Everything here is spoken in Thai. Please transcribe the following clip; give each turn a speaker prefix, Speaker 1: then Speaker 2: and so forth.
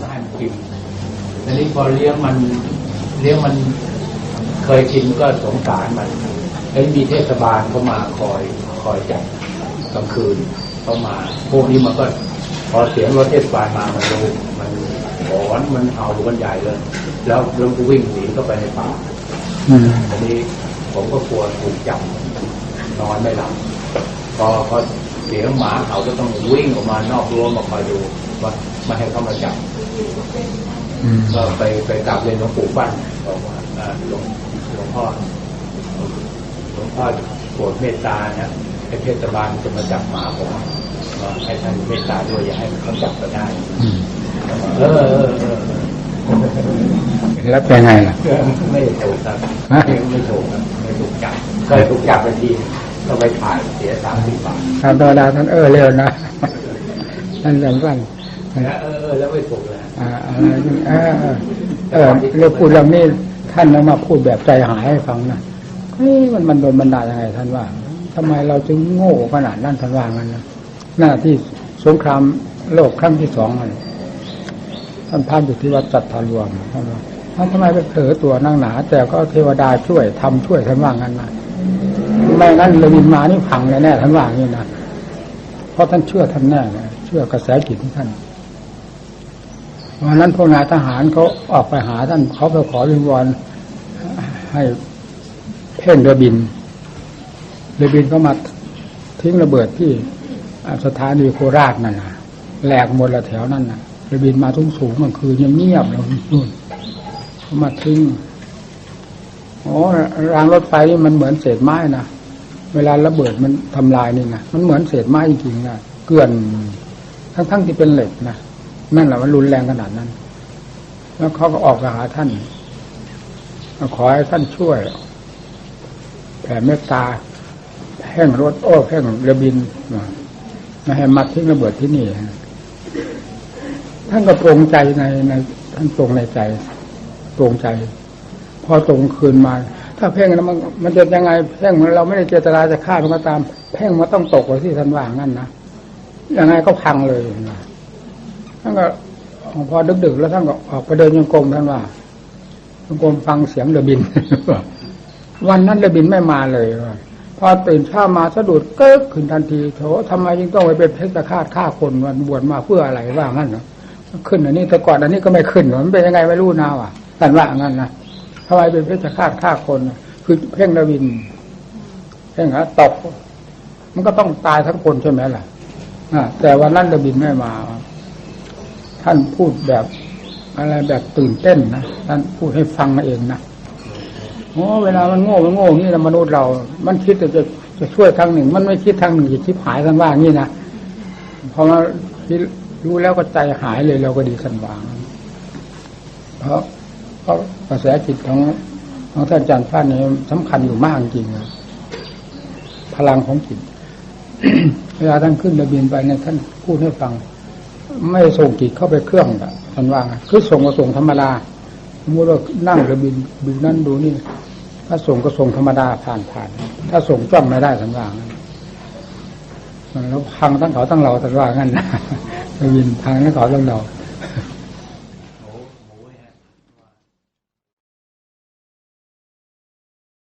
Speaker 1: ก็ให้มันกินทีนี้พอเลี้ยงมันเลี้ยงมันเคยกินก็สงสารมันแล้วมีเทศบาลเขามาคอยคอยจับกลางคืนเขามา พวกนี้มันก็ พอเสียงรถเทศบาลมามันรู้มันหอนมันเห่ากันใหญ่เลย แล้วเรื่องก็วิ่งหนีเข้าไปในป่า
Speaker 2: อืม
Speaker 1: ทีนี้ผมก็กลัวถูกจับนอนไม่หลับพอพอเสียงหมาเขาก็ต้องวิ่งออกมานอกรั้วมาคอยดู ว่าไม่ให้เข้ามาจับ
Speaker 2: อืม
Speaker 1: ก็ไปไปกราบเรียนหลวงปู่ฟั่นบอกว่าอ่าหลวงหลวงพ่อหลวงพ่อโปรดเมตตานะให้เทศบาลจะมาจับหมาผมว่าให้ท่านเมตตาด้วยอย่าให้เขาจับก็ได้
Speaker 2: อืม
Speaker 1: เออเออเออเออ
Speaker 2: แล้วเป็นไงล่ะ
Speaker 1: ไม่ถูกครับ
Speaker 2: ฮะ
Speaker 1: ไม่ถูกครับไม่ถูกจับเคยถูกจับไปทีก็ไปถ่ายเสียสามสิบบาท
Speaker 2: ทำธรรมดาท่านเออเร็วนะท่านจำสั้น
Speaker 1: แล้ว เออเออแล้วไม่ถูกเลย
Speaker 2: อ่าอะไรนี่เออเออเออเรื่องพูดเรื่องนี้ท่านเอามาพูดแบบใจหายให้ฟังนะเฮ้ยมันมันโดนบันดาลยังไงท่านว่าทำไมเราจึงโง่ขนาดนั้นท่านว่างั้นนะหน้าที่สงครามโลกครั้งที่สองมันท่านพานอยู่ที่วัดจัดทารวมท่านว่าท่านทำไมไปเผลอตัวนั่งหนา แต่ก็เทวดาช่วยทำช่วยท่านว่างั้นนะไม่งั้นเลยวินมานี่พังแน่ๆท่านว่าอย่างนี้นะเพราะท่านเชื่อท่านแน่นะเชื่อกระแสจิตของท่าน วันนั้นพวกนายทหารเขาออกไปหาท่านเขาไปขอวิงวอนให้เพ่งเรือบินเรือบินก็มาทิ้งระเบิดที่สถานีโคราชนั่นนะแหลกหมดละแถวนั่นนะเรือบินมาทุ่งสูงมันคือยังเงียบๆเลยนู่นเขามาทิ้งอ๋อรางรถไฟนี่มันเหมือนเศษไม้นะเวลาระเบิดมันทำลายนี่นะมันเหมือนเศษไม้จริงๆนะเกลื่อนทั้งๆที่เป็นเหล็กนะ นั่นแหละมันรุนแรงขนาดนั้น แล้วเขาก็ออกไปหาท่านขอให้ท่านช่วย แผ่เมตตาแห่งรถโอ้แห่งเรือบินมาให้มัดทิ้งระเบิดที่นี่ท่านก็ตรงใจในในท่านตรงในใจตรงใจ พอตรงคืนมา ถ้าเพ่งแล้วมันมันจะยังไงเพ่งเราไม่ได้เจตนาจะฆ่ามันก็ตาม เพ่งมันต้องตกไว้ที่ท่านว่างั้นนะยังไงก็พังเลยนะ ท่านก็พอดึกๆแล้วท่านก็ออกไปเดินยังกรมท่านว่ายังกรมฟังเสียงเรือบิน วันนั้นเรือบินไม่มาเลยพอตื่นเช้ามาสะดุดเกิดขึ้นทันทีโถทำไมยังต้องไปเป็นเพชรฆาตฆ่าคนวันบวชมาเพื่ออะไรว่างั้นเนาะขึ้นอันนี้แต่ก่อนอันนี้ก็ไม่ขึ้นหรอกมันเป็นยังไงไม่รู้นาว่ะท่านว่างั้นนะทำไมเป็นเพชรฆาตฆ่าคน คือเพ่งเรือบินเพ่งฮะตกมันก็ต้องตายทั้งคนใช่ไหมล่ะอ่าแต่วันนั้นเรือบินไม่มา ท่านพูดแบบอะไรแบบตื่นเต้นนะท่านพูดให้ฟังมาเองนะโอ้เวลามันโง่มันโง่นี่นะมนุษย์เรา มันคิดจะจะจะช่วยทางหนึ่ง มันไม่คิดทางหนึ่งจะคิดหายกันว่างี้นะพอมาคิดรู้แล้วก็ใจหายเลยเราก็ดีสันวางเพราะเพราะกระแสจิตของของท่านอาจารย์ฟ้านนี่สำคัญอยู่มากจริงนะพลังของจิตเวลาท่านขึ้นระเบียนไปเนี่ยท่านพูดให้ฟัง ไม่ส่งจิตเข้าไปเครื่องอะท่านว่างคือส่งก็ส่งธรรมดาสมมติว่านั่งหรือบินดูนั่นดูนี่ ถ้าส่งก็ส่งธรรมดาผ่านผ่าน ถ้าส่งจ้องไม่ได้ท่านว่างั้นแล้วพังทั้งเขาทั้งเราท่านว่างั้นนะบินพังทั้งเขาทั้งเรา